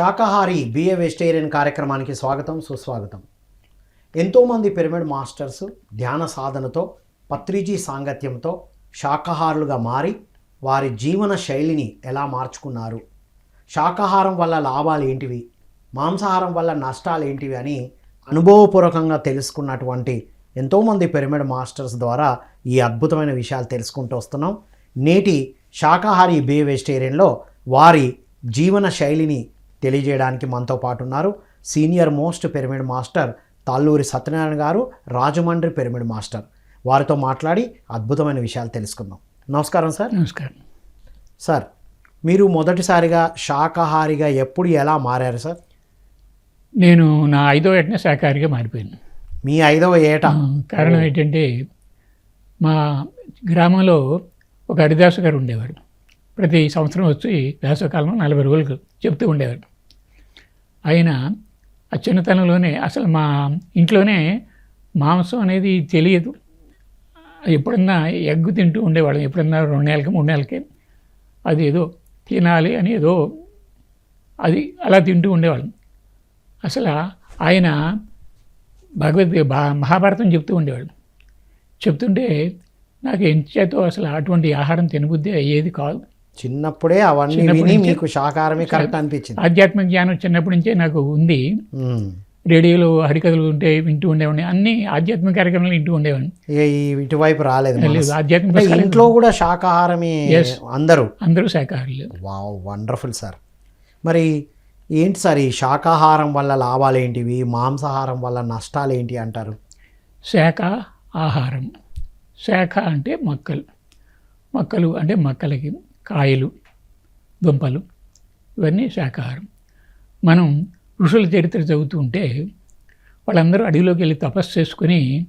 శాకాహారి BA vegetarian కార్యక్రమానికి స్వాగతం సుస్వాగతం. ఎంతోమంది పిరమిడ్ మాస్టర్స్ ధ్యాన సాధనతో పత్రిజీ సాంగత్యంతో శాకాహారులుగా మారి వారి జీవన శైలిని ఎలా మార్చుకున్నారు? శాకాహారం వల్ల లాభాలు ఏంటివి? మాంసాహారం వల్ల నష్టాలు ఏంటివి అని అనుభవపూర్వకంగా తెలుసుకున్నటువంటి ఎంతోమంది పిరమిడ్ మాస్టర్స్ ద్వారా ఈ అద్భుతమైన విషయాలు తెలుసుకుంటూ వస్తున్నాం. నేటి శాకాహారి బే వెజిటేరియన్లో వారి జీవన శైలిని తెలియజేయడానికి మనతో పాటు ఉన్నారు senior most pyramid master Talluri Satyanarayana garu Rajahmundry pyramid master. వారితో మాట్లాడి అద్భుతమైన విషయాలు తెలుసుకుందాం. నమస్కారం సార్. నమస్కారం. సార్ మీరు మొదటిసారిగా శాకాహారిగా ఎప్పుడు ఎలా మారారు సార్? నేను నా ఐదో ఏటనే శాకాహారిగా మారిపోయాను. మీ ఐదవ ఏట? కారణం ఏంటంటే మా గ్రామంలో ఒక హరిదాసు గారు ఉండేవారు. ప్రతి సంవత్సరం వచ్చి వేసవకాలంలో నలభై రోజులు చెప్తూ ఉండేవారు. ఆయన ఆ చిన్నతనంలోనే అసలు మా ఇంట్లోనే మాంసం అనేది తెలియదు. ఎప్పుడన్నా ఎగ్గు తింటూ ఉండేవాళ్ళం. ఎప్పుడన్నా రెండు నెలలకి మూడు నెలలకి. అది ఏదో తినాలి అని ఏదో అది అలా తింటూ ఉండేవాళ్ళం. అసలు ఆయన భగవద్గీత బా మహాభారతం చెప్తూ ఉండేవాడు చెప్తుంటే నాకు ఎంచేతో అసలు అటువంటి ఆహారం తినబుద్ధి అయ్యేది కాదు. చిన్నప్పుడే అవన్నీ విని మీకు శాకాహారమే కరెక్ట్ అనిపించింది. ఆధ్యాత్మిక జ్ఞానం చిన్నప్పటి నుంచే నాకు ఉంది. రేడియోలో హరికథలు ఉంటే వింటూ ఉండేవాడిని. అన్ని ఆధ్యాత్మిక కార్యక్రమాలు వింటూ ఉండేవాడిని. ఇటువైపు రాలేదు ఆధ్యాత్మిక ఇంట్లో కూడా శాకాహారమే. అందరూ. అందరూ శాకాహారులు. Wow wonderful sir. మరి ఏంటి సార్ ఈ శాకాహారం వల్ల లాభాలు ఏంటివి? మాంసాహారం వల్ల నష్టాలు ఏంటి అంటారు? శాఖ ఆహారం. శాఖ అంటే మొక్కలు. మొక్కలు అంటే మొక్కలకి కాయలు దుంపలు ఇవన్నీ శాకాహారం. మనం ఋషుల చరిత్ర చదువుతూ ఉంటే వాళ్ళందరూ అడవిలోకి వెళ్ళి తపస్సు చేసుకుని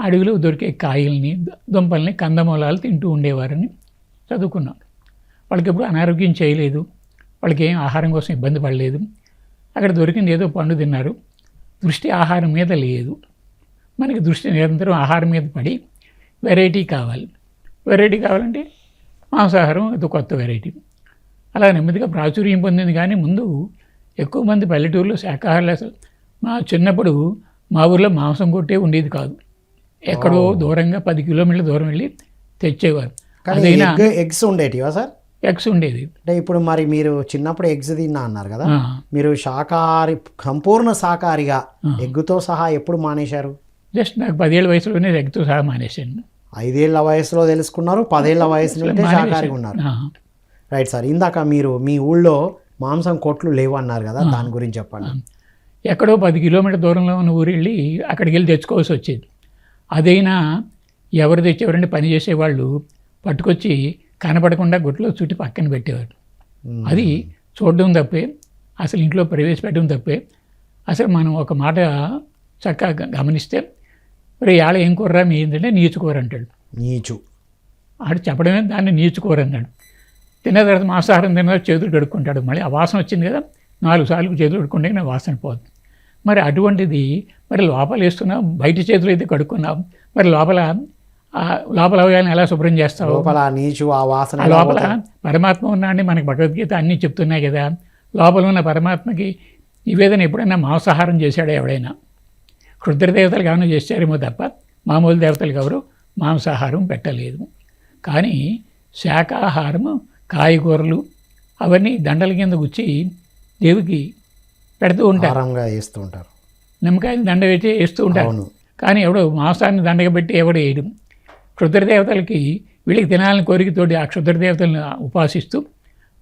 అడవిలో దొరికే కాయల్ని దుంపల్ని కందమూలాలు తింటూ ఉండేవారని చదువుకున్నాం వాళ్ళకి ఎప్పుడు అనారోగ్యం చేయలేదు. వాళ్ళకి ఏం ఆహారం కోసం ఇబ్బంది పడలేదు. అక్కడ దొరికింది ఏదో పండు తిన్నారు. దృష్టి ఆహారం మీద లేదు. మనకి దృష్టి నిరంతరం ఆహారం మీద పడి వెరైటీ కావాలి. వెరైటీ కావాలంటే మాంసాహారం ఇది కొత్త వెరైటీ అలా నెమ్మదిగా ప్రాచుర్యం పొందింది కానీ ముందు ఎక్కువ మంది పల్లెటూరులో శాకాహారులు అసలు. మా చిన్నప్పుడు మా ఊర్లో మాంసం కొట్టే ఉండేది కాదు. ఎక్కడో దూరంగా పది కిలోమీటర్ల దూరం వెళ్ళి తెచ్చేవారు. అదైనా ఎగ్ ఎగ్స్ ఉండేటివా సార్? ఎగ్స్ ఉండేది. అంటే ఇప్పుడు మరి మీరు చిన్నప్పుడు ఎగ్స్ తిన్నా అన్నారు కదా. మీరు శాకాహారి సంపూర్ణ శాకాహారిగా ఎగ్గుతో సహా ఎప్పుడు మానేశారు? జస్ట్ నాకు పదేళ్ళ వయసులోనే ఎగ్తో సహా మానేశాను. ఐదేళ్ళ వయసులో తెలుసుకున్నారు పదేళ్ళ వయసు నుండి శాకాహారిగా ఉన్నారు. రైట్ సార్ ఇందాక మీరు మీ ఊళ్ళో మాంసం కొట్లు లేవు అన్నారు కదా దాని గురించి చెప్పండి. ఎక్కడో పది కిలోమీటర్ దూరంలో ఉన్న ఊరు వెళ్ళి అక్కడికి వెళ్ళి తెచ్చుకోవాల్సి వచ్చేది. అదైనా ఎవరు తెచ్చేవారంటే పని చేసేవాళ్ళు పట్టుకొచ్చి కనపడకుండా గుట్లో చుట్టి పక్కన పెట్టేవారు. అది చూడడం తప్పే అసలు ఇంట్లో ప్రవేశపెట్టడం తప్పే. అసలు మనం ఒక మాట చక్కగా గమనిస్తే మరి ఇవాళ ఏం కూర మీ ఏంటంటే నీచుకూర అంటాడు. నీచు. ఆడు చెప్పడమే దాన్ని నీచుకూర అన్నాడు. తిన్న తర్వాత మాంసాహారం తిన్న చేతులు కడుక్కుంటాడు. మళ్ళీ ఆ వాసన వచ్చింది కదా నాలుగు సార్లు చేతులు కడుక్కుంటే నా వాసన పోతుంది మరి అటువంటిది మరి లోపల వేస్తున్నాం బయట చేతులు అయితే కడుక్కున్నాం మరి లోపల లోపల అవయాలను ఎలా శుభ్రం చేస్తావు? లోపల నీచు ఆ వాసన లోపల? పరమాత్మ ఉన్నాడని మనకి భగవద్గీత అన్నీ చెప్తున్నాయి కదా లోపల ఉన్న పరమాత్మకి నివేదన ఎప్పుడైనా మాంసాహారం చేశాడా ఎవడైనా? క్షుద్ర దేవతలు ఏమైనా చేశారేమో తప్ప మామూలు దేవతలకు ఎవరు మాంసాహారం పెట్టలేదు. కానీ శాకాహారము కాయగూరలు అవన్నీ దండల కింద గుచ్చి దేవికి పెడుతూ ఉంటారు. వేస్తూ ఉంటారు. నిమ్మకాయని దండ పెట్టి వేస్తూ ఉంటారు. కానీ ఎవడో మాంసాన్ని దండగా పెట్టి ఎవడు వేయడం. క్షుద్ర దేవతలకి వీళ్ళకి తినాలని కోరికతోటి ఆ క్షుద్ర దేవతలను ఉపాసిస్తూ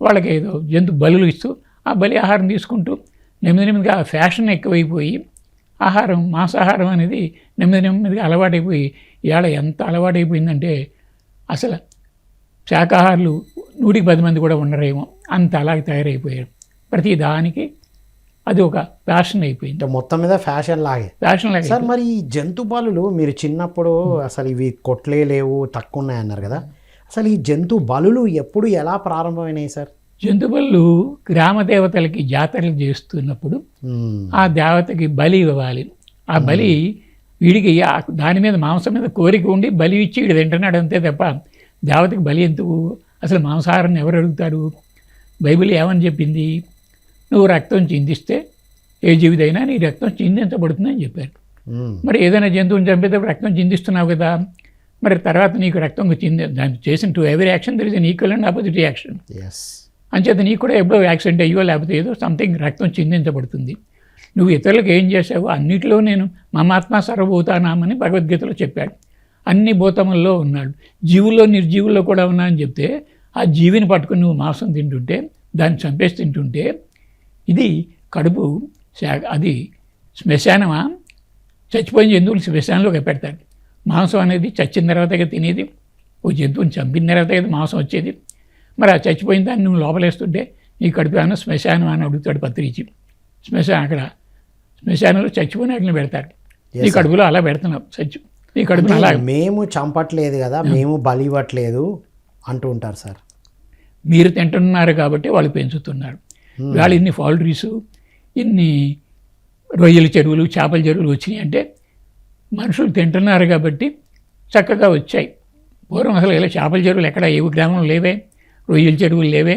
వాళ్ళకి ఏదో జంతు బలులు ఇస్తూ ఆ బలి ఆహారం తీసుకుంటూ నెమ్మది నెమ్మదిగా ఫ్యాషన్ ఎక్కువైపోయి ఆహారం మాంసాహారం అనేది నెమ్మది నెమ్మదిగా అలవాటైపోయి ఇవాళ ఎంత అలవాటైపోయిందంటే అసలు శాకాహారులు నూటికి పది మంది కూడా ఉండరేమో అంత అలాగే తయారైపోయారు. ప్రతి దానికి అది ఒక ఫ్యాషన్ అయిపోయింది. మొత్తం మీద ఫ్యాషన్ లాగే. ఫ్యాషన్ లాగా సార్ మరి ఈ జంతు బలులు మీరు చిన్నప్పుడు అసలు ఇవి కొట్లే లేవు తక్కువ ఉన్నాయి అన్నారు కదా. అసలు ఈ జంతు బలులు ఎప్పుడు ఎలా ప్రారంభమైనాయి సార్? జంతువులు గ్రామ దేవతలకి జాతరలు చేస్తున్నప్పుడు. ఆ దేవతకి బలి ఇవ్వాలి. ఆ బలి వీడికి దాని మీద మాంసం మీద కోరిక ఉండి బలి ఇచ్చి వీడు తింటున్నాడు అంతే తప్ప దేవతకి బలి ఎందుకు? అసలు మాంసాహారాన్ని ఎవరు అడుగుతారు? బైబిల్ ఏమని చెప్పింది? నువ్వు రక్తం చిందిస్తే ఏ జీవిదైనా నీ రక్తం చిందించబడుతుందని చెప్పారు. మరి ఏదైనా జంతువుని చంపేటప్పుడు రక్తం చిందిస్తున్నావు కదా మరి తర్వాత నీకు రక్తం చింది దాన్ని చేసిన to every action there is an equal and opposite action అంచేత నీకు కూడా ఎప్పుడో యాక్సిడెంట్ అయ్యో లేకపోతే ఏదో సంథింగ్ రక్తం చిందించబడుతుంది. నువ్వు ఇతరులకు ఏం చేసావు అన్నిటిలో నేను మమాత్మ సర్వభూతానామని భగవద్గీతలో చెప్పాడు. అన్ని భూతముల్లో ఉన్నాడు. జీవుల్లో నిర్జీవుల్లో కూడా ఉన్నా అని చెప్తే ఆ జీవిని పట్టుకుని నువ్వు మాంసం తింటుంటే దాన్ని చంపేసి తింటుంటే ఇది కడుపు శా- అది శ్మశానమా? చచ్చిపోయిన జంతువులు శ్మశానంలోకి పెడతాడు మాంసం అనేది చచ్చిన తర్వాత తినేది ఓ జంతువుని చంపిన తర్వాత మాంసం వచ్చేది. మరి ఆ చచ్చిపోయిన దాన్ని నువ్వు లోపలేస్తుంటే నీ కడుపు ఏమైనా శ్మశానం అని అడుగుతాడు పత్రిచి. శ్మశానం అక్కడ. శ్మశానంలో చచ్చిపోయిన వాటిని పెడతాడు. నీ కడుపులో అలా పెడుతున్నావు. చచ్చి నీ కడుపులో అలా మేము చంపట్లేదు కదా మేము బలి ఇవ్వట్లేదు అంటూ ఉంటారు సార్ మీరు తింటున్నారు కాబట్టి వాళ్ళు పెంచుతున్నారు. వాళ్ళు ఇన్ని పౌల్ట్రీస్ ఇన్ని రొయ్యల చెరువులు చేపల చెరువులు వచ్చినాయి అంటే మనుషులు తింటున్నారు కాబట్టి చక్కగా వచ్చాయి. పూర్వం అసలు ఇలా చేపల చెరువులు ఎక్కడ ఏ గ్రామంలో లేవే? రొయ్యల చెరువులు లేవే.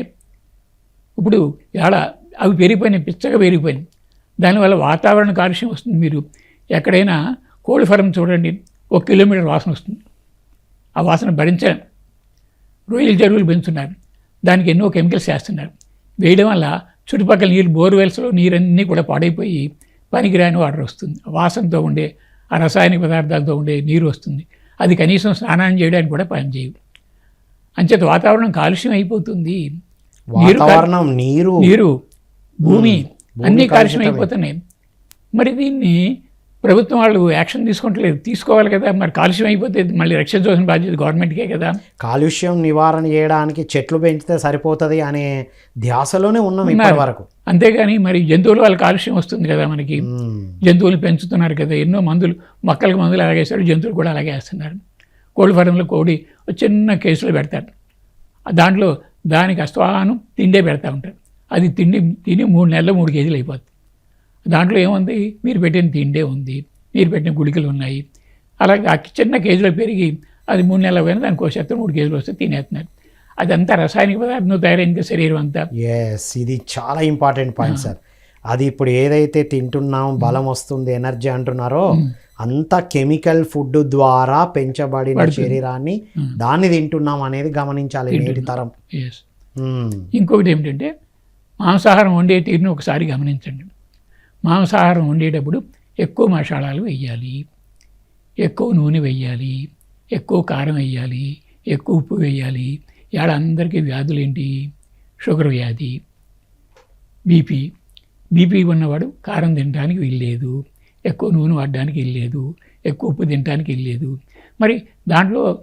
ఇప్పుడు ఇవాళ అవి పెరిగిపోయినాయి పిచ్చగా పెరిగిపోయినాయి. దానివల్ల వాతావరణ కాలుష్యం వస్తుంది మీరు. ఎక్కడైనా కోడి ఫారం చూడండి ఒక కిలోమీటర్ వాసన వస్తుంది. ఆ వాసన భరించలేం. రొయ్యల చెరువులు పెంచుతున్నారు. దానికి ఎన్నో కెమికల్స్ వేస్తున్నారు. వేయడం వల్ల చుట్టుపక్కల నీరు బోర్వెల్స్లో నీరన్నీ కూడా పాడైపోయి పనికిరాని వాటర్ వస్తుంది. వాసనతో ఉండే ఆ రసాయనిక పదార్థాలతో ఉండే నీరు వస్తుంది. అది కనీసం స్నానం చేయడానికి కూడా పని చేయవు అంచేత వాతావరణం కాలుష్యం అయిపోతుంది. వాతావరణం నీరు. నీరు భూమి అన్నీ కాలుష్యం. అయిపోతున్నాయి. మరి దీన్ని ప్రభుత్వం వాళ్ళు యాక్షన్ తీసుకుంటలేదు. తీసుకోవాలి కదా. మరి కాలుష్యం అయిపోతే మళ్ళీ రక్షించవలసిన బాధ్యత గవర్నమెంట్కే కదా. కాలుష్యం నివారణ చేయడానికి చెట్లు పెంచితే సరిపోతుంది అనే ధ్యాసలోనే ఉన్నాం ఇప్పటి. వరకు. అంతేగాని మరి జంతువుల వల్ల కాలుష్యం వస్తుంది కదా మనకి. జంతువులు పెంచుతున్నారు కదా. ఎన్నో మందులు మొక్కలకు మందులు అలాగే వేస్తారు జంతువులు కూడా అలాగే వేస్తున్నారు. కోడి ఫారంలో కోడి చిన్న కేసులో పెడతారు. దాంట్లో దానికి అస్తమానం తిండే పెడతా ఉంటారు. అది తిండి తిని మూడు నెలలు మూడు కేజీలు అయిపోతుంది దాంట్లో ఏముంది? మీరు పెట్టిన తిండే ఉంది. మీరు పెట్టిన గుళికలు ఉన్నాయి. అలాగే ఆ చిన్న కేజీలో పెరిగి అది మూడు నెలలు పోయినా దానికి కోసేస్తే మూడు కేజీలు వస్తే తినేస్తున్నారు. అదంతా రసాయనిక పదార్థం తయారైన శరీరం అంతా. ఎస్ ఇది చాలా ఇంపార్టెంట్ పాయింట్ సార్ అది ఇప్పుడు ఏదైతే తింటున్నాం బలం వస్తుంది ఎనర్జీ అంటున్నారో అంత కెమికల్ ఫుడ్ ద్వారా పెంచబడిన. శరీరాన్ని దాన్ని తింటున్నాం అనేది గమనించాలి నేటి తరం. మ్మ్. ఇంకొకటి ఏమిటంటే మాంసాహారం వండే తీరుని ఒకసారి గమనించండి. మాంసాహారం వండేటప్పుడు ఎక్కువ మసాలాలు వేయాలి ఎక్కువ నూనె వేయాలి ఎక్కువ కారం వేయాలి ఎక్కువ ఉప్పు వేయాలి ఇవాళ అందరికీ వ్యాధులు ఏంటి షుగర్ వ్యాధి. బీపీ. బీపీ ఉన్నవాడు కారం తినడానికి వీల్లేదు. ఎక్కువ నూనె వాడడానికి వీల్లేదు ఎక్కువ ఉప్పు తినడానికి వీల్లేదు మరి దాంట్లో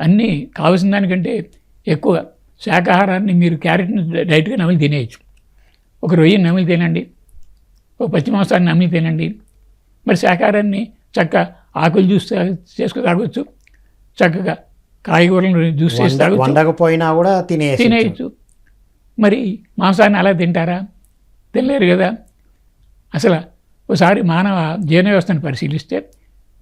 అన్నీ కావాల్సిన దానికంటే ఎక్కువ శాకాహారాన్ని మీరు క్యారెట్ని డైరెక్ట్గా నమిలి తినేయచ్చు. ఒక రొయ్యని నమిలి తినండి ఒక పచ్చి మాంసాన్ని నమిలి తినండి. మరి శాకాహారాన్ని చక్క ఆకులు జ్యూస్ చేసుకుని తాగొచ్చు చక్కగా కాయగూరలను జ్యూస్ చేసి తాగొచ్చు వండకపోయినా కూడా తినేసి తినేయచ్చు. మరి మాంసాన్ని అలా తింటారా? తినలేరు కదా. అసలు ఒకసారి మానవ జీర్ణ వ్యవస్థను పరిశీలిస్తే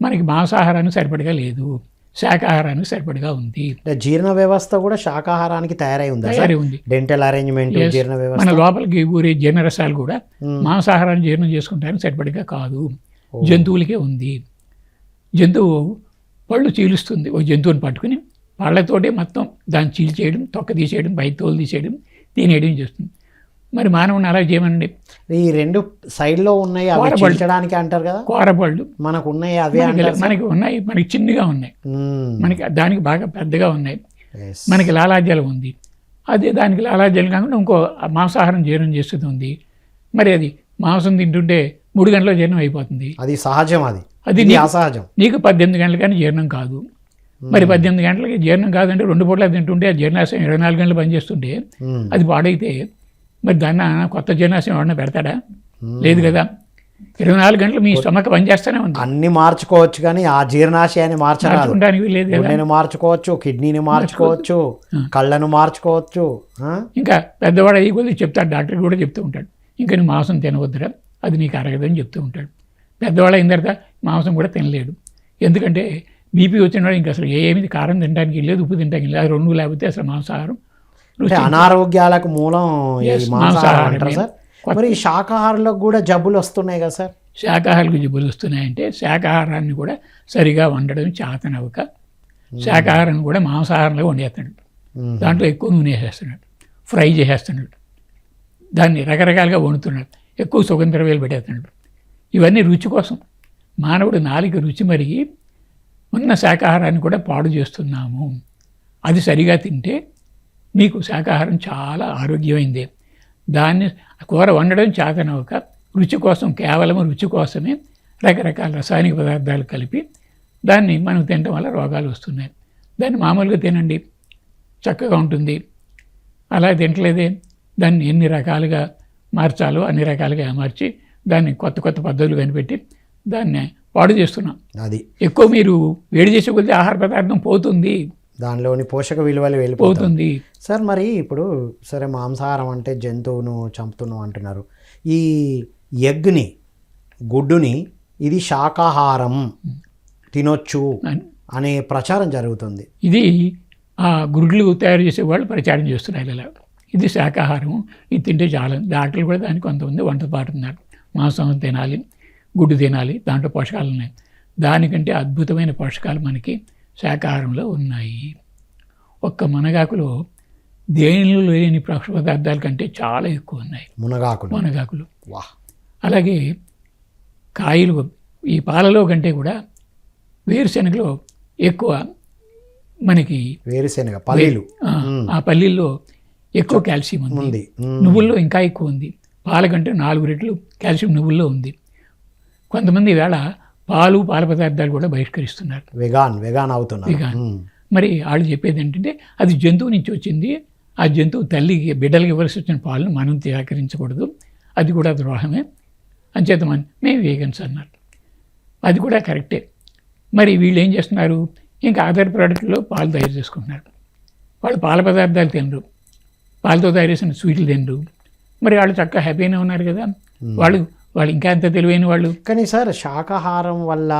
మనకి మాంసాహారానికి సరిపడగా లేదు శాకాహారానికి సరిపడగా ఉంది. జీర్ణ వ్యవస్థ కూడా శాకాహారానికి తయారై ఉందా సార్? తయారీ ఉంది డెంటల్ అరేంజ్మెంట్. జీర్ణ వ్యవస్థ. మన లోపలికి ఊరే జీర్ణరసాలు కూడా మ్మ్. మాంసాహారాన్ని జీర్ణం చేసుకుంటానికి సరిపడగా కాదు. జంతువులకే ఉంది. జంతువు పళ్ళు చీలుస్తుంది. ఒక జంతువుని పట్టుకుని పళ్ళతోటే మొత్తం దాన్ని చీల్చేయడం తొక్క తీసేయడం బయట తోలు తీసేయడం తినేయడం చేస్తుంది. మరి మానవుని అలా చేయమనండి. ఈ రెండు సైడ్లో ఉన్నాయి అవి కూరబళ్ళు. చీల్చడానికి అంటారు కదా? కూరపళ్ళు మనకు ఉన్నాయి అవే మనకి ఉన్నాయి మనకి చిన్నగా ఉన్నాయి. మనకి దానికి బాగా పెద్దగా ఉన్నాయి. మనకి లాలాజలం ఉంది. అదే దానికి లాలాజలం కాకుండా ఇంకో మాంసాహారం జీర్ణం చేస్తుంది మరి అది మాంసం తింటుంటే మూడు గంటల్లో జీర్ణం అయిపోతుంది. అది సహజం అది. అది అసహజం. నీకు పద్దెనిమిది గంటల కానీ జీర్ణం కాదు. మరి పద్దెనిమిది గంటలకి జీర్ణం కాదంటే రెండు పూట్ల తింటుంటే ఆ జీర్ణాశయం ఇరవై నాలుగు గంటలు పనిచేస్తుంటే. అది పాడైతే మరి దాన్ని కొత్త జీర్ణాశయం ఎవరన్నా పెడతాడా? లేదు కదా. ఇరవై నాలుగు గంటలు మీ స్టమక్ పనిచేస్తూనే ఉంది. అన్ని మార్చుకోవచ్చు కానీ ఆ జీర్ణాశయాన్ని మార్చుకోవడానికి లేదు గుండెను మార్చుకోవచ్చు కిడ్నీని మార్చుకోవచ్చు కళ్ళను మార్చుకోవచ్చు? ఇంకా పెద్దవాడు అయ్యి కొద్దిగా చెప్తాడు డాక్టర్ కూడా చెప్తూ ఉంటాడు. ఇంకా నువ్వు మాంసం తినవద్దురా అది నీకు అరగదని చెప్తూ ఉంటాడు. పెద్దవాడు అయిన తర్వాత మాంసం కూడా తినలేడు. ఎందుకంటే బీపీ వచ్చిన వాడు ఇంకా అసలు ఏమి కారం తినడానికి లేదు ఉప్పు తినడానికి లేదు రెండు లేకపోతే అసలు మాంసాహారం అనారోగ్యాలకు మూలం మాంసాహారం. అంటారు సార్? మరి శాకాహారులకు కూడా జబ్బులు వస్తున్నాయి కదా సార్? శాకాహారాలకు జబ్బులు వస్తున్నాయంటే శాకాహారాన్ని కూడా సరిగా వండడం చేతనవక శాకాహారాన్ని కూడా మాంసాహారంలో వండేస్తున్నాడు. దాంట్లో ఎక్కువ నూనె వేసేస్తున్నాడు. ఫ్రై చేసేస్తున్నాడు. దాన్ని రకరకాలుగా వండుతున్నాడు. ఎక్కువ సుగంధ వేలు పెట్టేస్తున్నాడు. ఇవన్నీ రుచి కోసం మానవుడు నాలుగు రుచి మరిగి ఉన్న శాకాహారాన్ని కూడా పాడు చేస్తున్నాము. అది సరిగా తింటే మీకు శాకాహారం చాలా ఆరోగ్యమైంది. దాన్ని కూర వండడం చేతనవక రుచి కోసం కేవలం రుచి కోసమే రకరకాల రసాయనిక పదార్థాలు కలిపి దాన్ని మనం తినడం వల్ల రోగాలు వస్తున్నాయి. దాన్ని మామూలుగా తినండి. చక్కగా ఉంటుంది. అలా తింటలేదే దాన్ని ఎన్ని రకాలుగా మార్చాలో అన్ని రకాలుగా మార్చి దాన్ని కొత్త కొత్త పద్ధతులు కనిపెట్టి దాన్ని పాడు చేస్తున్నాం. అది. ఎక్కువ మీరు వేడి చేసే కొద్దీ ఆహార పదార్థం పోతుంది. దానిలోని పోషక విలువలు వెళ్ళిపోతాయి. పోతుంది. సార్ మరి ఇప్పుడు సరే మాంసాహారం అంటే జంతువును చంపుతున్నాం అంటున్నారు. ఈ ఎగ్ని గుడ్డుని ఇది శాకాహారం తినొచ్చు అని. ప్రచారం జరుగుతుంది. ఇది ఆ గుడ్లు తయారు చేసే వాళ్ళు ప్రచారం చేస్తున్నారు ఇలా. ఇది శాకాహారం ఇది తింటే చాలా. డాక్టర్లు కూడా దానికి కొంతమంది వంట పాటున్నారు మాంసం తినాలి గుడ్డు తినాలి దాంట్లో పోషకాలు ఉన్నాయి. దానికంటే అద్భుతమైన పోషకాలు మనకి శాకాహారంలో ఉన్నాయి. ఒక్క మనగాకులో దేనిలో లేని పదార్థాల కంటే చాలా ఎక్కువ ఉన్నాయి. మునగాకులు. మనగాకులు. వా అలాగే కాయలు ఈ పాలలో కంటే కూడా వేరుశనగలో ఎక్కువ మనకి వేరుశెనగ పల్లీలు. ఆ, పల్లీల్లో ఎక్కువ కాల్షియం ఉంది. నువ్వుల్లో ఇంకా ఎక్కువ ఉంది. పాల కంటే నాలుగు రెట్లు కాల్షియం నువ్వుల్లో ఉంది. కొంతమంది ఈవేళ పాలు పాల పదార్థాలు కూడా బహిష్కరిస్తున్నారు. వెగాన్ వెగాన్ అవుతున్నారు. వెగాన్. మ్మ్. మరి వాళ్ళు చెప్పేది ఏంటంటే అది జంతువు నుంచి వచ్చింది ఆ జంతువు తల్లికి బిడ్డలకి ఇవ్వాల్సి వచ్చిన పాలను మనం తిరస్కరించకూడదు అది కూడా ద్రోహమే. అంచేత మన మేము వేగన్స్ అన్నారు. అది కూడా కరెక్టే. మరి వీళ్ళు ఏం చేస్తున్నారు? ఇంకా ఆధార్ ప్రోడక్ట్లో పాలు తయారు చేసుకుంటున్నారు. వాళ్ళు పాల పదార్థాలు తినరు. పాలతో తయారు చేసిన స్వీట్లు తినరు. మరి వాళ్ళు చక్కగా హ్యాపీగానే ఉన్నారు కదా. వాళ్ళు వాళ్ళు ఇంకా ఎంత తెలివైన వాళ్ళు? కానీ సార్ శాకాహారం వల్ల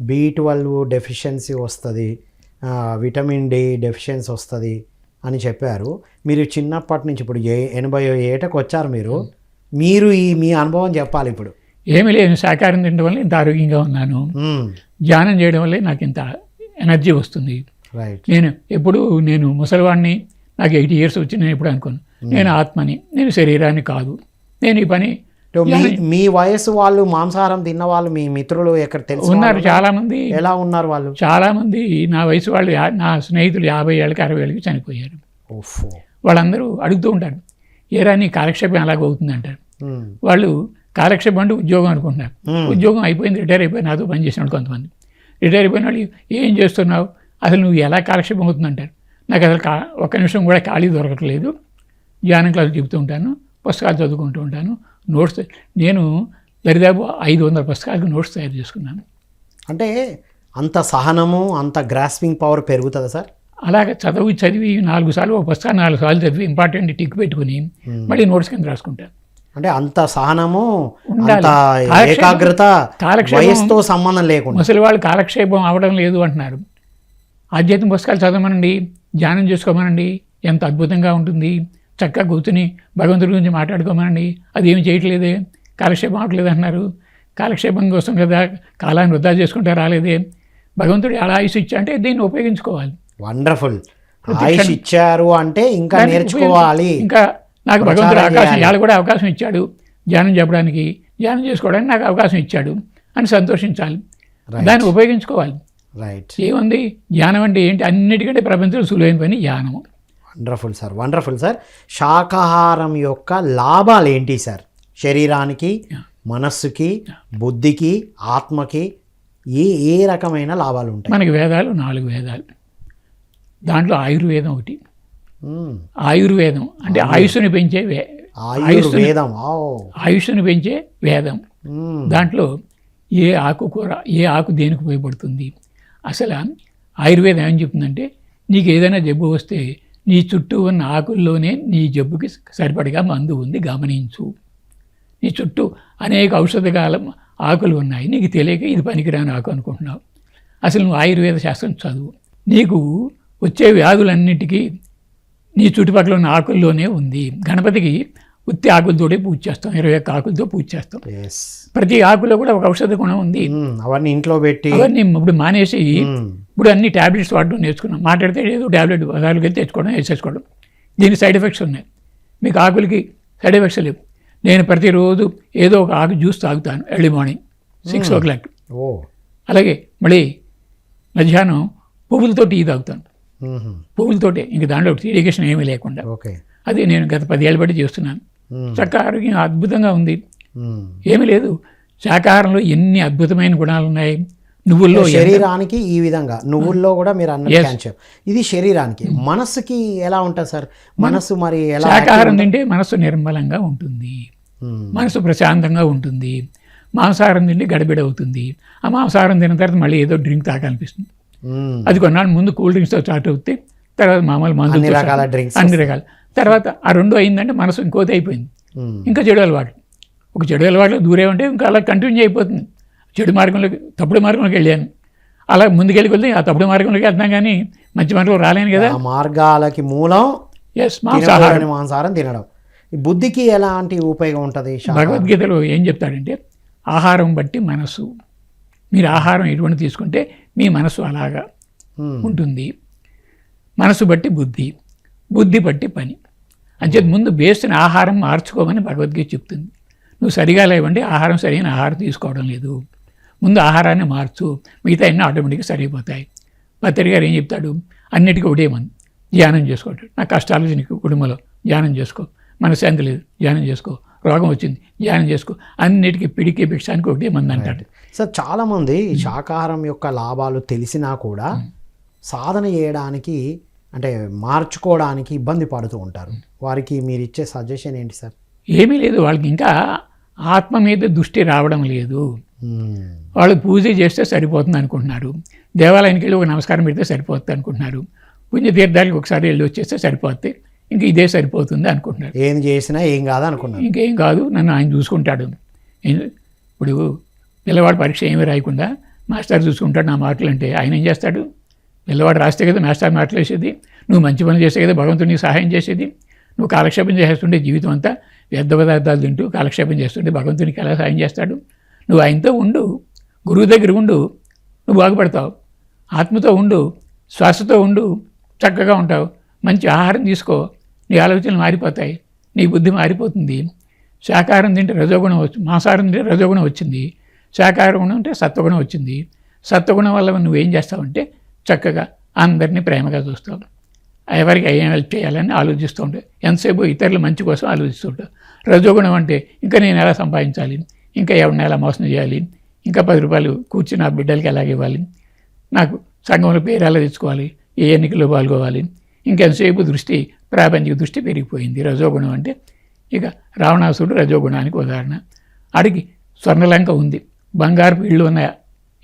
బి ట్వెల్వ్ డెఫిషియన్సీ వస్తుంది విటమిన్ డి డెఫిషియన్సీ వస్తుంది అని చెప్పారు. మీరు చిన్నప్పటి నుంచి ఇప్పుడు ఏ ఎనభై ఏటకు వచ్చారు మీరు? మీరు ఈ మీ అనుభవం చెప్పాలి ఇప్పుడు. ఏమీ లేదు శాకాహారం తినడం వల్ల ఇంత ఆరోగ్యంగా ఉన్నాను. ధ్యానం చేయడం వల్లే నాకు ఇంత ఎనర్జీ వస్తుంది. రైట్ నేను ఎప్పుడు నేను ముసలివాడిని నాకు ఎయిటీ ఇయర్స్ వచ్చి నేను ఎప్పుడు అనుకోను. నేను ఆత్మని నేను శరీరాన్ని కాదు. నేను ఈ పని మీ వయసు వాళ్ళు మాంసాహారం తిన్న వాళ్ళు మీ మిత్రులు ఎక్కడ తెలుసు ఉన్నారు చాలామంది. ఎలా ఉన్నారు వాళ్ళు? చాలామంది. నా వయసు వాళ్ళు నా స్నేహితులు యాభై ఏళ్ళకి అరవై ఏళ్ళకి చనిపోయారు. వాళ్ళందరూ అడుగుతూ ఉంటారు ఏరా నీ కాలక్షేపం ఎలాగ అవుతుంది? అంటారు. మ్మ్. వాళ్ళు కాలక్షేపం అంటే ఉద్యోగం అనుకుంటున్నారు. మ్మ్. ఉద్యోగం అయిపోయింది రిటైర్ అయిపోయి నాతో పని చేసిన వాళ్ళు కొంతమంది. రిటైర్ అయిపోయిన వాళ్ళు ఏం చేస్తున్నావు? అసలు నువ్వు ఎలా కాలక్షేపం అవుతుంది? అంటారు. నాకు అసలు ఒక్క నిమిషం కూడా ఖాళీ దొరకట్లేదు. ధ్యానం క్లాసులు చెబుతూ ఉంటాను పుస్తకాలు చదువుకుంటూ ఉంటాను నోట్స్ నేను దరిదాపు ఐదు వందల పుస్తకాలకు నోట్స్ తయారు చేసుకున్నాను. అంటే అంత సహనము అంత గ్రాస్పింగ్ పవర్ పెరుగుతుందా సార్? అలాగే చదువు చదివి నాలుగు సార్లు ఒక పుస్తకం నాలుగు సార్లు చదివి ఇంపార్టెంట్ టిక్ పెట్టుకుని మళ్ళీ నోట్స్ కింద రాసుకుంటాను అంటే అంత సహనము ఏకాగ్రత వయసుతో సంబంధం లేకుండా. ముసలి వాళ్ళు కాలక్షేపం అవ్వడం లేదు అంటున్నారు. ఆధ్యాత్మిక పుస్తకాలు చదవమనండి ధ్యానం చేసుకోమనండి ఎంత అద్భుతంగా ఉంటుంది. చక్కగా కూర్చుని భగవంతుడి గురించి మాట్లాడుకోమనండి. అది ఏమి చేయట్లేదే. కాలక్షేపం అవ్వట్లేదు అంటున్నారు. కాలక్షేపం కోసం కదా కాలాన్ని వృధా చేసుకుంటే రాలేదే. భగవంతుడు ఎలా ఆయుష్ ఇచ్చా అంటే దీన్ని ఉపయోగించుకోవాలి. వండర్ఫుల్ ఆయుష్ ఇచ్చారు అంటే ఇంకా నేర్చుకోవాలి. ఇంకా నాకు భగవంతుడు అవకాశం. ఇవాళ కూడా అవకాశం ఇచ్చాడు. ధ్యానం చెప్పడానికి ధ్యానం చేసుకోవడానికి నాకు అవకాశం ఇచ్చాడు అని సంతోషించాలి. దాన్ని ఉపయోగించుకోవాలి. రైట్ ఏముంది? ధ్యానం అంటే ఏంటి? అన్నిటికంటే ప్రపంచంలో సులువైన పని ధ్యానము. వండర్ఫుల్ సార్ వండర్ఫుల్ సార్ శాకాహారం యొక్క లాభాలు ఏంటి సార్ శరీరానికి మనస్సుకి బుద్ధికి ఆత్మకి ఏ ఏ రకమైన లాభాలు ఉంటాయి మనకి వేదాలు నాలుగు వేదాలు. దాంట్లో ఆయుర్వేదం ఒకటి. ఆయుర్వేదం అంటే ఆయుష్ని పెంచే ఆయుర్వేదం. ఆయుష్ని పెంచే వేదం. దాంట్లో ఏ ఆకుకూర ఏ ఆకు దేనికి ఉపయోగపడుతుంది? అసలు ఆయుర్వేదం ఏం చెప్తుందంటే నీకు ఏదైనా జబ్బు వస్తే నీ చుట్టూ ఉన్న ఆకుల్లోనే నీ జబ్బుకి సరిపడగా మందు ఉంది గమనించు. నీ చుట్టూ అనేక ఔషధకాలం ఆకులు ఉన్నాయి నీకు తెలియక ఇది పనికిరాని ఆకు అనుకుంటున్నావు. అసలు నువ్వు ఆయుర్వేద శాస్త్రం చదువు. నీకు వచ్చే వ్యాధులన్నిటికీ నీ చుట్టుపక్కల ఉన్న ఆకుల్లోనే ఉంది. గణపతికి ఉత్తి ఆకులతోటే పూజ చేస్తాం ఇరవై ఒక్క ఆకులతో పూజ చేస్తాం. ప్రతి ఆకులో కూడా ఒక ఔషధ గుణం ఉంది. అవన్నీ ఇంట్లో పెట్టి అవన్నీ ఇప్పుడు మానేసి. ఇప్పుడు అన్ని ట్యాబ్లెట్స్ వాడడం నేర్చుకున్నాం. మాట్లాడితే ఏదో ట్యాబ్లెట్ బజార్కి వెళ్ళి తెచ్చుకోవడం వేసేసుకోవడం. దీనికి సైడ్ ఎఫెక్ట్స్ ఉన్నాయి. మీకు ఆకులకి సైడ్ ఎఫెక్ట్స్ లేవు. నేను ప్రతిరోజు ఏదో ఒక ఆకు జ్యూస్ తాగుతాను early morning six o'clock. అలాగే మళ్ళీ మధ్యాహ్నం పువ్వులతో టీ తాగుతాను. పువ్వులతోటే ఇంక దాంట్లో ఇరిగేషన్ ఏమీ లేకుండా. అది నేను గత పదేళ్ళ బట్టి చేస్తున్నాను. చక్క ఆరోగ్యం అద్భుతంగా ఉంది. ఏమీ లేదు. శాకాహారంలో ఎన్ని అద్భుతమైన గుణాలు ఉన్నాయి నువ్వుల్లో శరీరానికి ఈ విధంగా నువ్వుల్లో కూడా మీరు అన్న. క్యాన్సర్ ఇది శరీరానికి. మనసుకి ఎలా ఉంటుంది సార్? మనసు మరి ఎలా శాకాహారం తింటే మనసు నిర్మలంగా ఉంటుంది. మనసు ప్రశాంతంగా ఉంటుంది. మాంసాహారం తింటే గడబిడ అవుతుంది ఆ మాంసాహారం తిన్న తర్వాత మళ్ళీ ఏదో డ్రింక్ తాగాలనిపిస్తుంది. అది కొన్నాళ్ళు ముందు కూల్ డ్రింక్స్తో స్టార్ట్ అవుతే తర్వాత మామూలు మందు అన్ని రకాల drinks అన్ని రకాలు. తర్వాత ఆ రెండు అయిందంటే మనసు ఇంకోటి అయిపోయింది. ఇంకా చెడు అలవాటు. ఒక చెడు అలవాట్లు దూరే ఉంటే ఇంకా అలా కంటిన్యూ అయిపోతుంది. చెడు మార్గంలోకి తప్పుడు మార్గంలోకి వెళ్ళాను. అలా ముందుకెళ్ళి వెళ్తే ఆ తప్పుడు మార్గంలోకి వెళ్తాం కానీ మంచి మార్గంలో రాలేను కదా. ఆ మార్గాలకి మూలం ఎస్ మాంసాహారం. మాంసాహారం తినడం. ఈ బుద్ధికి ఎలాంటి ఉపయోగం ఉంటుంది? భగవద్గీతలో ఏం చెప్తాడంటే ఆహారం బట్టి మనసు మీరు ఆహారం ఎటువంటి తీసుకుంటే మీ మనసు అలాగా ఉంటుంది. మనసు బట్టి బుద్ధి బుద్ధి బట్టి పని. అంచేది ముందు బేసిన ఆహారం మార్చుకోమని భగవద్గీత చెప్తుంది. నువ్వు సరిగా లేవంటే ఆహారం సరైన ఆహారం తీసుకోవడం లేదు. ముందు ఆహారాన్ని మార్చు మిగతా అన్నీ ఆటోమేటిక్గా సరిపోతాయి. పత్రి గారు ఏం చెప్తాడు? అన్నిటికీ ఒకటే మంది. ధ్యానం చేసుకోవటం నా కష్టాలు నీకు కుటుంబంలో ధ్యానం చేసుకో. మనశ్శాంతి లేదు. ధ్యానం చేసుకో. రోగం వచ్చింది. ధ్యానం చేసుకో. అన్నిటికీ పిడికి భిక్షానికి ఒకటే మంది అంటాడు. సార్ చాలామంది శాకాహారం యొక్క లాభాలు తెలిసినా కూడా సాధన చేయడానికి అంటే మార్చుకోవడానికి ఇబ్బంది పడుతూ ఉంటారు. వారికి మీరు ఇచ్చే సజెషన్ ఏంటి సార్? ఏమీ లేదు. వాళ్ళకి ఇంకా ఆత్మ మీద దృష్టి రావడం లేదు. వాళ్ళు పూజ చేస్తే సరిపోతుంది అనుకుంటున్నారు. దేవాలయానికి వెళ్ళి ఒక నమస్కారం పెడితే సరిపోతుంది అనుకుంటున్నారు. పుణ్యతీర్థాలకు ఒకసారి వెళ్ళి వచ్చేస్తే సరిపోతే ఇంక ఇదే సరిపోతుంది అనుకుంటున్నారు. ఏం చేసినా ఏం కాదు అనుకున్నారు. ఇంకేం కాదు నన్ను ఆయన చూసుకుంటాడు. ఇప్పుడు పిల్లవాడు పరీక్ష ఏమీ రాయకుండా మాస్టర్ చూసుకుంటాడు నా మార్కులు అంటే ఆయన ఏం చేస్తాడు? పిల్లవాడు రాస్తే కదా మాస్టర్ మార్కులు వేసేది. నువ్వు మంచి పనులు చేస్తే కదా భగవంతుడు నీకు సహాయం చేసేది. నువ్వు కాలక్షేపం చేస్తుంటే జీవితం అంతా వ్యర్థ పదార్థాలు తింటూ కాలక్షేపం చేస్తుంటే భగవంతునికి ఎలా సహాయం చేస్తాడు? నువ్వు ఆయనతో ఉండు గురువు దగ్గర ఉండు నువ్వు బాగుపడతావు. ఆత్మతో ఉండు శ్వాసతో ఉండు చక్కగా ఉంటావు. మంచి ఆహారం తీసుకో. నీ ఆలోచనలు మారిపోతాయి. నీ బుద్ధి మారిపోతుంది. శాకాహారం తింటే రజోగుణం వచ్చి మాంసాహారం తింటే రజోగుణం వచ్చింది. శాకాహార గుణం అంటే సత్వగుణం వచ్చింది. సత్వగుణం వల్ల నువ్వేం చేస్తావంటే చక్కగా అందరినీ ప్రేమగా చూస్తావు. ఎవరికి ఏం హెల్ప్ చేయాలని ఆలోచిస్తూ ఉంటావు ఎంతసేపు ఇతరుల మంచి కోసం ఆలోచిస్తూ ఉంటావు రజోగుణం అంటే ఇంకా నేను ఎలా సంపాదించాలి? ఇంకా ఎవరిని ఎలా మోసం చేయాలి? ఇంకా పది రూపాయలు కూర్చుని నా బిడ్డలకి ఎలాగ ఇవ్వాలి? నాకు సంఘంలో పేరు ఎలా తెచ్చుకోవాలి? ఏ ఎన్నికల్లో పాల్గొవాలి? ఇంకెంతసేపు దృష్టి ప్రాపంచిక దృష్టి పెరిగిపోయింది రజోగుణం అంటే. ఇక రావణాసుడు రజోగుణానికి ఉదాహరణ. ఆడికి స్వర్ణలంక ఉంది బంగారు ఇళ్ళు ఉన్నాయా?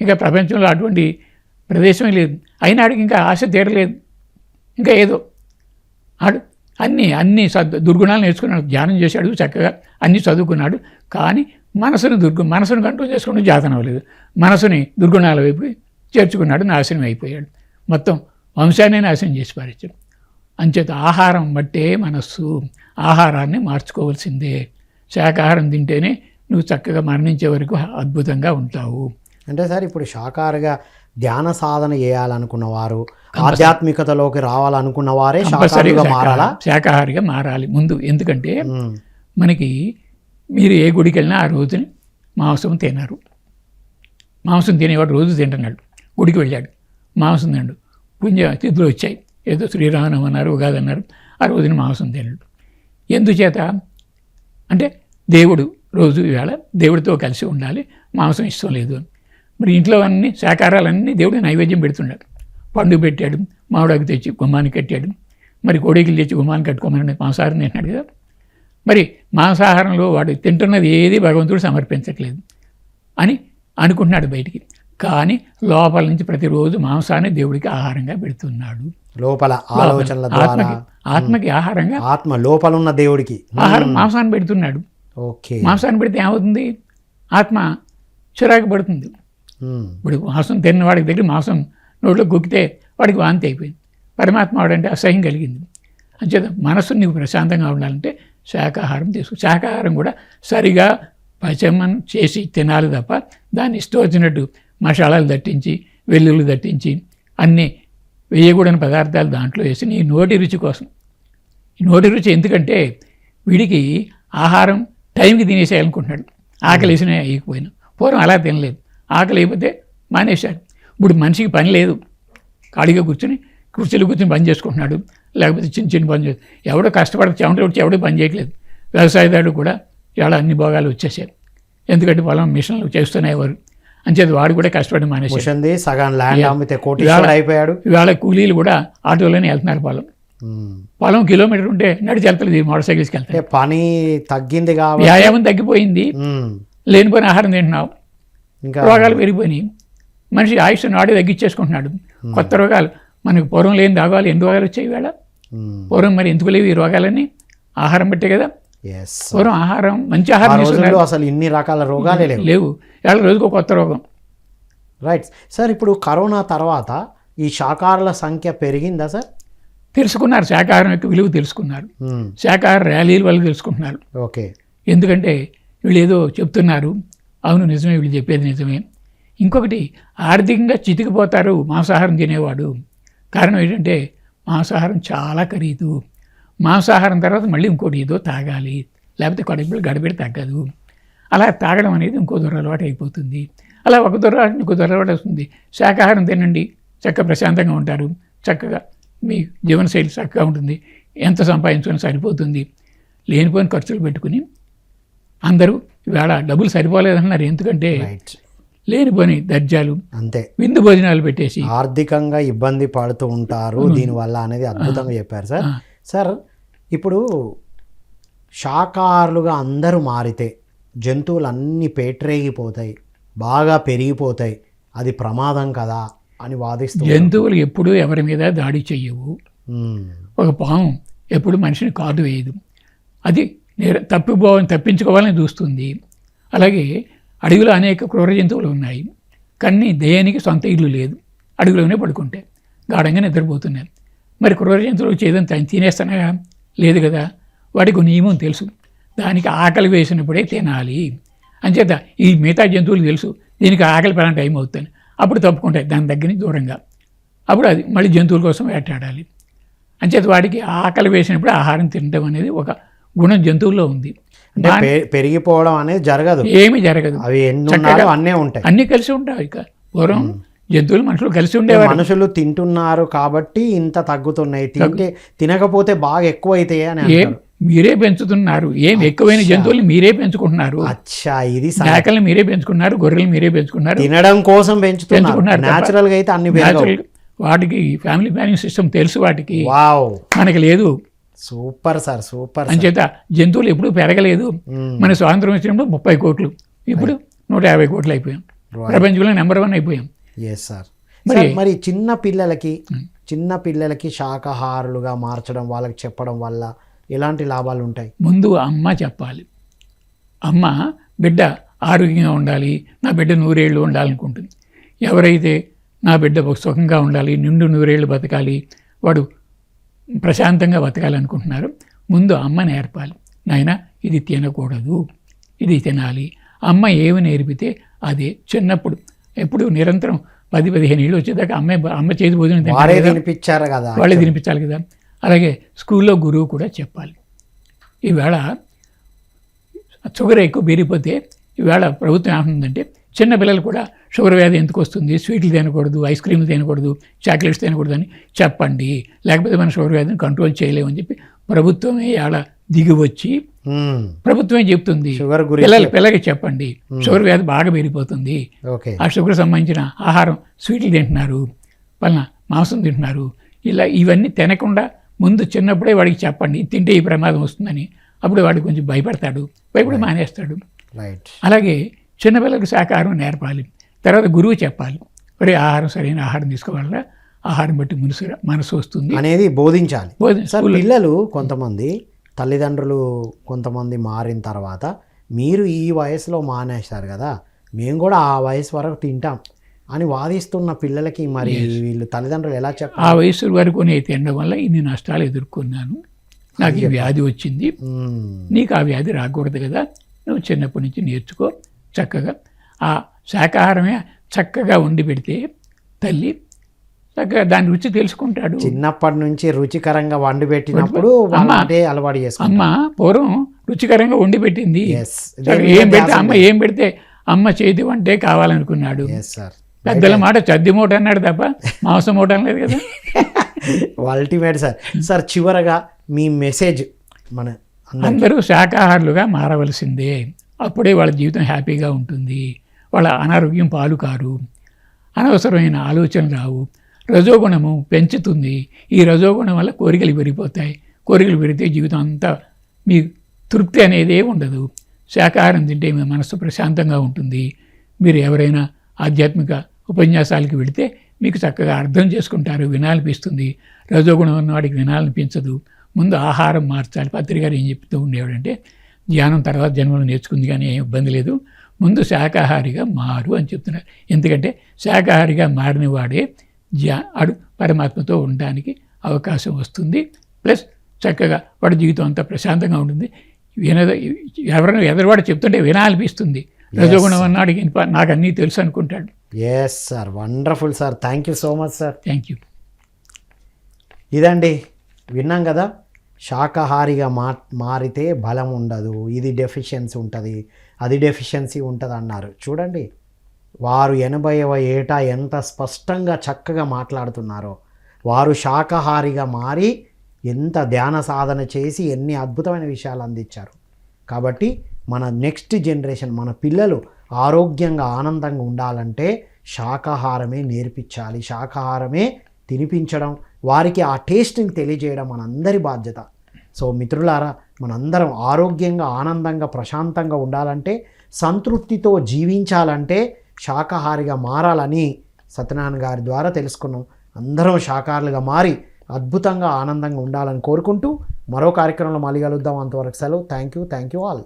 ఇంకా ప్రపంచంలో అటువంటి ప్రదేశమే లేదు. అయినా ఆడికి ఇంకా ఆశ తీరలేదు. ఇంకా ఏదో. ఆడు అన్నీ అన్ని సద్ దుర్గుణాలు నేర్చుకున్నాడు ధ్యానం చేశాడు చక్కగా అన్నీ చదువుకున్నాడు. కానీ మనసును దుర్గు మనసును కంట్రోల్ చేసుకుంటూ జాతన అవ్వలేదు మనసుని దుర్గుణాల వైపు చేర్చుకున్నాడు నాశనం అయిపోయాడు. మొత్తం వంశాన్ని నాశనం చేసి పారేశాడు. అంచేత ఆహారం బట్టే మనస్సు. ఆహారాన్ని మార్చుకోవాల్సిందే. శాకాహారం తింటేనే నువ్వు చక్కగా మరణించే వరకు అద్భుతంగా ఉంటావు. అంటే సార్ ఇప్పుడు శాకాహారగా ధ్యాన సాధన చేయాలనుకున్న వారు ఆధ్యాత్మికతలోకి రావాలనుకున్న వారే శాకాహారుగా మారాలా? శాకాహార- శాకాహారిగా మారాలి. ముందు ఎందుకంటే. మనకి మీరు ఏ గుడికి వెళ్ళినా ఆ రోజుని మాంసం తినరు. మాంసం తినేవాడు రోజు తింటున్నాడు. గుడికి వెళ్ళాడు. మాంసం తినడు పుణ్య తిథులు వచ్చాయి. ఏదో శ్రీరామనం అన్నారు ఉగాది అన్నారు. ఆ రోజున మాంసం తినడు. ఎందుచేత? అంటే దేవుడు రోజు ఇవాళ దేవుడితో కలిసి ఉండాలి. మాంసం ఇష్టం లేదు అని. మరి ఇంట్లో అన్ని శాకాహారాలన్నీ దేవుడు నైవేద్యం పెడుతున్నాడు పండు పెట్టాడు మామిడాకు తెచ్చి గుమ్మానికి కట్టాడు. మరి కోడికలు తెచ్చి గుమ్మానికి కట్టుకోమని మాంసారం తింటున్నాడు కదా. మరి మాంసాహారంలో వాడు తింటున్నది ఏది భగవంతుడు సమర్పించట్లేదు అని అనుకుంటున్నాడు బయటికి. కానీ లోపల నుంచి ప్రతిరోజు మాంసాన్ని దేవుడికి ఆహారంగా పెడుతున్నాడు. లోపల ఆలోచనల ద్వారా. ఆత్మకి ఆహారంగా ఆత్మ లోపల ఉన్న దేవుడికి. ఆహారం మాంసాన్ని పెడుతున్నాడు. ఓకే. మాంసాన్ని పెడితే ఏమవుతుంది? ఆత్మ చిరాకు పడుతుంది. ఇప్పుడు మాంసం తిన్న వాడికి దగ్గర మాంసం నోట్లో గొక్కితే వాడికి వాంతి అయిపోయింది. పరమాత్మ వాడంటే అసహ్యం కలిగింది. అంచేత మనసు నీకు ప్రశాంతంగా ఉండాలంటే శాకాహారం తీసుకు శాకాహారం కూడా సరిగా పచమం చేసి తినాలి తప్ప దాన్ని ఇష్టం వచ్చినట్టు మసాలాలు దట్టించి వెల్లుల్లి దట్టించి అన్నీ వేయకూడని పదార్థాలు దాంట్లో వేసి నీ నోటి రుచి కోసం. ఈ నోటి రుచి ఎందుకంటే వీడికి ఆహారం టైంకి తినేసేయాలనుకుంటున్నాడు. ఆకలి వేసినా వేయకపోయినా. పూర్వం అలా తినలేదు. ఆకలి అయిపోతే మానేశాడు. ఇప్పుడు మనిషికి పని లేదు. ఖాళీగా కూర్చొని కుర్చీలో కూర్చొని పని చేసుకుంటున్నాడు. లేకపోతే చిన్న చిన్న పని చేసి ఎవడో కష్టపడ చెమట వచ్చి ఎవడో పని చేయట్లేదు. వ్యవసాయదారుడు కూడా ఇవాళ అన్ని భోగాలు వచ్చేసాయి. ఎందుకంటే పొలం మిషన్లు చేస్తున్నాయి అంచేది వాడు కూడా కష్టపడి ముషంది సగం ల్యాండ్ అమ్మితే కోటీశ్వరుడు అయిపోయాడు. ఇవాళ కూలీలు కూడా ఆటోలోనే వెళ్తున్నారు పొలం. పొలం కిలోమీటర్ ఉంటే నడిచి వెళ్తలేదు మోటార్ సైకిల్స్కి వెళ్తాయి పని తగ్గింది కాబట్టి వ్యాయామం తగ్గిపోయింది. లేనిపోయిన ఆహారం తింటున్నావు. ఇంకా రోగాలు పెరిగిపోయినాయి. మనిషి ఆయుష్ నాడే తగ్గించేసుకుంటున్నాడు. కొత్త రోగాలు మనకు పూర్వం లేని రోగాలు ఎన్ని రోగాలు వచ్చాయి వేళ. పూర్వం మరి ఎందుకు లేవు ఈ రోగాలన్నీ? ఆహారం పెట్టే కదా. పూర్వం ఆహారం మంచి ఆహారం అసలు ఇన్ని రకాల రోగాలే లేవు. లేవు. ఇవాళ రోజుకు కొత్త రోగం. రైట్ సార్ ఇప్పుడు కరోనా తర్వాత ఈ శాకాహారుల సంఖ్య పెరిగిందా సార్ తెలుసుకున్నారు. శాకాహారం యొక్క విలువ తెలుసుకున్నారు. శాకాహార ర్యాలీల వల్ల తెలుసుకుంటున్నారు. ఓకే. ఎందుకంటే వీళ్ళు ఏదో చెప్తున్నారు. అవును నిజమే వీళ్ళు చెప్పేది నిజమే. ఇంకొకటి ఆర్థికంగా చితికిపోతారు మాంసాహారం తినేవాడు. కారణం ఏంటంటే మాంసాహారం చాలా ఖరీదు. మాంసాహారం తర్వాత మళ్ళీ ఇంకోటి ఏదో తాగాలి. లేకపోతే కడుపులు గడబెడి తగ్గదు. అలా తాగడం అనేది ఇంకో దురలవాటు అయిపోతుంది. అలా ఒక దురలవాటు ఇంకో దురలవాటు వస్తుంది. శాకాహారం తినండి. చక్కగా ప్రశాంతంగా ఉంటారు. చక్కగా మీ జీవనశైలి చక్కగా ఉంటుంది. ఎంత సంపాదించుకుని సరిపోతుంది. లేనిపోయిన ఖర్చులు పెట్టుకుని అందరూ ఇవాళ డబ్బులు సరిపోలేదన్నారు. ఎందుకంటే రైట్ లేనిపోని దర్జాలు. అంతే. విందు భోజనాలు పెట్టేసి. ఆర్థికంగా ఇబ్బంది పడుతూ ఉంటారు దీనివల్ల అనేది అద్భుతంగా చెప్పారు సార్. సార్ ఇప్పుడు శాకాహారులుగా అందరూ మారితే జంతువులు అన్నీ పేట్రేగిపోతాయి బాగా పెరిగిపోతాయి అది ప్రమాదం కదా అని వాదిస్తూ జంతువులు ఎప్పుడూ ఎవరి మీద దాడి చెయ్యవు. ఒక పాము ఎప్పుడు మనిషిని కాదు వేయదు. అది నేర తప్పిపో తప్పించుకోవాలని చూస్తుంది. అలాగే అడవిలో అనేక క్రూర జంతువులు ఉన్నాయి. కానీ దయానికి సొంత ఇల్లు లేదు. అడవిలోనే పడుకుంటాయి గాఢంగా నిద్రపోతున్నాయి మరి క్రూర జంతువులు వచ్చేదని తను తినేస్తానగా లేదు కదా. వాడికి నియమం తెలుసు. దానికి ఆకలి వేసినప్పుడే తినాలి. అంచేత ఈ మిగతా జంతువులు తెలుసు. దీనికి ఆకలి పడిన టైం అవుతుంది. అప్పుడు తప్పుకుంటాయి దాని దగ్గర దూరంగా. అప్పుడు అది మళ్ళీ జంతువుల కోసం వేటాడాలి. అంచేత వాడికి ఆకలి వేసినప్పుడు ఆహారం తినడం అనేది ఒక గుణం జంతువుల్లో ఉంది. అంటే పెరిగిపోవడం అనేది జరగదు. ఏమీ జరగదు. అవి ఎన్ని అన్నే ఉంటాయి. అన్నీ కలిసి ఉంటాయి ఇక. పూర్వం జంతువులు మనుషులు కలిసి ఉండేవారు. మనుషులు తింటున్నారు కాబట్టి ఇంత తగ్గుతున్నాయి. తింటే తినకపోతే బాగా ఎక్కువ అవుతాయి అని మీరే పెంచుతున్నారు. ఏం ఎక్కువైన జంతువులు మీరే పెంచుకుంటున్నారు. అచ్చా ఇది మేకలు మీరే పెంచుకున్నారు గొర్రెలు మీరే పెంచుకున్నారు. తినడం కోసం పెంచుతున్నారు. న్యాచురల్గా అయితే అన్ని వాటికి ఫ్యామిలీ ప్లానింగ్ సిస్టమ్ తెలుసు వాటికి. వావ్. మనకి లేదు. సూపర్ సార్ సూపర్ అంచేత జంతువులు ఎప్పుడూ పెరగలేదు. మన స్వాతంత్రం వచ్చినప్పుడు ముప్పై కోట్లు ఇప్పుడు నూట యాభై కోట్లు అయిపోయాం. ప్రపంచంలో నెంబర్ వన్ అయిపోయాం. ఎస్ సార్ మరి- మరి చిన్న పిల్లలకి చిన్న పిల్లలకి శాకాహారులుగా మార్చడం వాళ్ళకి చెప్పడం వల్ల ఎలాంటి లాభాలు ఉంటాయి? ముందు అమ్మ చెప్పాలి. అమ్మ బిడ్డ ఆరోగ్యంగా ఉండాలి. నా బిడ్డ నూరేళ్ళు ఉండాలనుకుంటుంది. ఎవరైతే నా బిడ్డ సుఖంగా ఉండాలి నిండు నూరేళ్ళు బతకాలి వాడు ప్రశాంతంగా బతకాలనుకుంటున్నారో. ముందు అమ్మ నేర్పాలి నాయన ఇది తినకూడదు. ఇది తినాలి. అమ్మ ఏమి నేర్పితే అదే. చిన్నప్పుడు ఎప్పుడు నిరంతరం పది పదిహేను ఏళ్ళు వచ్చేదాకా అమ్మే అమ్మ చేతి భోజనం. తినిపించారు కదా. వాళ్ళే తినిపించాలి కదా. అలాగే స్కూల్లో గురువు కూడా చెప్పాలి. ఈవేళ షుగర్ ఎక్కువ పెరిగిపోతే ఈవేళ ప్రభుత్వం ఏమంటుందంటే చిన్న పిల్లలు కూడా షుగర్ వ్యాధి ఎందుకు వస్తుంది? స్వీట్లు తినకూడదు ఐస్ క్రీమ్లు తినకూడదు చాక్లెట్స్ తినకూడదు అని చెప్పండి. లేకపోతే మన షుగర్ వ్యాధిని కంట్రోల్ చేయలేమని చెప్పి ప్రభుత్వమే ఆడ దిగి వచ్చి మ్మ్. ప్రభుత్వమే చెప్తుంది. పిల్లలు పిల్లలకి చెప్పండి. షుగర్ వ్యాధి బాగా పెరిగిపోతుంది. ఆ షుగర్ సంబంధించిన ఆహారం స్వీట్లు తింటున్నారు పలానా మాంసం తింటున్నారు. ఇలా ఇవన్నీ తినకుండా ముందు చిన్నప్పుడే వాడికి చెప్పండి తింటే ఈ ప్రమాదం వస్తుందని. అప్పుడు వాడు కొంచెం భయపడతాడు భయపడి మానేస్తాడు. అలాగే చిన్నపిల్లలకు శాకాహారం నేర్పాలి. తర్వాత గురువు చెప్పాలి. ఒరే ఆహారం సరైన ఆహారం తీసుకోవాలా ఆహారం బట్టి మనసు మనసు వస్తుంది. అనేది బోధించాలి. స్కూల్లో పిల్లలు కొంతమంది తల్లిదండ్రులు కొంతమంది మారిన తర్వాత మీరు ఈ వయసులో మానేశారు కదా మేము కూడా ఆ వయసు వరకు తింటాం అని వాదిస్తున్న పిల్లలకి మరి వీళ్ళు తల్లిదండ్రులు ఎలా చెప్పాలి ఆ వయసు వరకు నేను తినడం వల్ల ఇన్ని నష్టాలు ఎదుర్కొన్నాను. నాకు ఈ వ్యాధి వచ్చింది. నీకు ఆ వ్యాధి రాకూడదు కదా నువ్వు చిన్నప్పటి నుంచి నేర్చుకో. చక్కగా ఆ శాకాహారమే చక్కగా వండి పెడితే తల్లి చక్కగా దాని రుచి తెలుసుకుంటాడు. చిన్నప్పటి నుంచి రుచికరంగా వండి పెట్టినప్పుడు అలవాటు చేసుకుంటారు. అమ్మ పూర్వం రుచికరంగా వండి పెట్టింది. ఏం పెడితే అమ్మ ఏం పెడితే అమ్మ చేతి వంటే కావాలనుకున్నాడు. ఎస్ సార్ పెద్దల మాట చద్ది మూట అన్నాడు తప్ప మాంసం మూట అనలేదు కదా. అల్టిమేట్ సార్ సార్ చివరగా మీ మెసేజ్ మన అందరూ శాకాహారులుగా మారవలసిందే. అప్పుడే వాళ్ళ జీవితం హ్యాపీగా ఉంటుంది. వాళ్ళ అనారోగ్యం పాలు కారు. అనవసరమైన ఆలోచనలు రావు. రజోగుణము పెంచుతుంది. ఈ రజోగుణం వల్ల కోరికలు పెరిగిపోతాయి కోరికలు పెరిగితే జీవితం అంతా మీ తృప్తి అనేదే ఉండదు. శాకాహారం తింటే మీ మనసు ప్రశాంతంగా ఉంటుంది. మీరు ఎవరైనా ఆధ్యాత్మిక ఉపన్యాసాలకి వెళితే మీకు చక్కగా అర్థం చేసుకుంటారు వినాలనిపిస్తుంది. రజోగుణం ఉన్నవాడికి వినాలనిపించదు. ముందు ఆహారం మార్చాలి. పత్రికారు ఏం చెప్తూ ఉండేవాడంటే ధ్యానం తర్వాత జన్మలో నేర్చుకుంది కానీ ఏం ఇబ్బంది లేదు. ముందు శాకాహారిగా మారు అని చెప్తున్నారు. ఎందుకంటే శాకాహారిగా మారిన వాడే ధ్యా అడు పరమాత్మతో ఉండడానికి అవకాశం వస్తుంది. ప్లస్ చక్కగా వాడి జీవితం అంతా ప్రశాంతంగా ఉంటుంది. వినద ఎవరైనా ఎదరవాడు చెప్తుంటే వినాలనిపిస్తుంది. రజోగుణం అన్నాడు "ఈయన నాకు అన్నీ తెలుసు అనుకుంటాడు. Yes sir wonderful sir thank you so much sir thank you ఇదండి. విన్నాం కదా? శాకాహారిగా మా మారితే బలం ఉండదు. ఇది డెఫిషియన్సీ ఉంటుంది. అది డెఫిషియన్సీ ఉంటుంది అన్నారు చూడండి వారు ఎనభైవ ఏటా ఎంత స్పష్టంగా చక్కగా మాట్లాడుతున్నారో. వారు శాకాహారిగా మారి ఎంత ధ్యాన సాధన చేసి ఎన్ని అద్భుతమైన విషయాలు అందించారు. కాబట్టి మన నెక్స్ట్ జనరేషన్ మన పిల్లలు ఆరోగ్యంగా ఆనందంగా ఉండాలంటే శాకాహారమే నేర్పించాలి. శాకాహారమే తినిపించడం వారికి ఆ టేస్ట్ని తెలియజేయడం మనందరి బాధ్యత. సో మిత్రులారా మనందరం ఆరోగ్యంగా ఆనందంగా ప్రశాంతంగా ఉండాలంటే సంతృప్తితో జీవించాలంటే శాకాహారిగా మారాలని సత్యనారాయణ గారి ద్వారా తెలుసుకున్నాం. అందరం శాకాహారులుగా మారి అద్భుతంగా ఆనందంగా ఉండాలని కోరుకుంటూ మరో కార్యక్రమంలో మళ్ళీ కలుద్దాం. అంతవరకు సెలవు. Thank you thank you all.